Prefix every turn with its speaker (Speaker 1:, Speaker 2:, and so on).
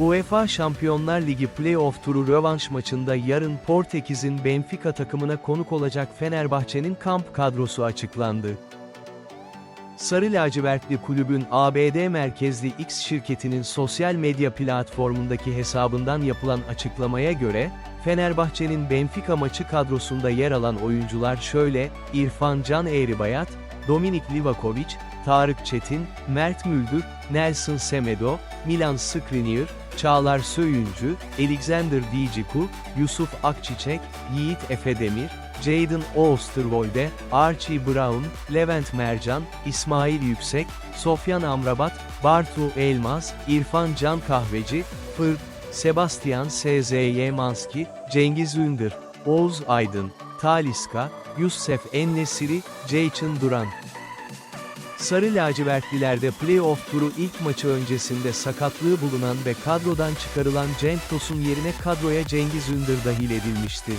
Speaker 1: UEFA Şampiyonlar Ligi Playoff turu rövanş maçında yarın Portekiz'in Benfica takımına konuk olacak Fenerbahçe'nin kamp kadrosu açıklandı. Sarı lacivertli kulübün ABD merkezli X şirketinin sosyal medya platformundaki hesabından yapılan açıklamaya göre, Fenerbahçe'nin Benfica maçı kadrosunda yer alan oyuncular şöyle, İrfan Can Eğribayat, Dominik Livakovic, Tarık Çetin, Mert Müldür, Nelson Semedo, Milan Skriniar, Çağlar Söyüncü, Alexander Diciku, Yusuf Akçiçek, Yiğit Efedemir, Jadon Oosterwolde, Archie Brown, Levent Mercan, İsmail Yüksek, Sofyan Amrabat, Bartu Elmaz, İrfan Can Kahveci, Fır, Sebastian S.Z.Y. Manski, Cengiz Ündür, Oğuz Aydın, Taliska, Yusuf Ennesiri, Ceyçin Duran. Sarı lacivertlilerde playoff turu ilk maçı öncesinde sakatlığı bulunan ve kadrodan çıkarılan Cenk Tosun yerine kadroya Cengiz Ündür dahil edilmişti.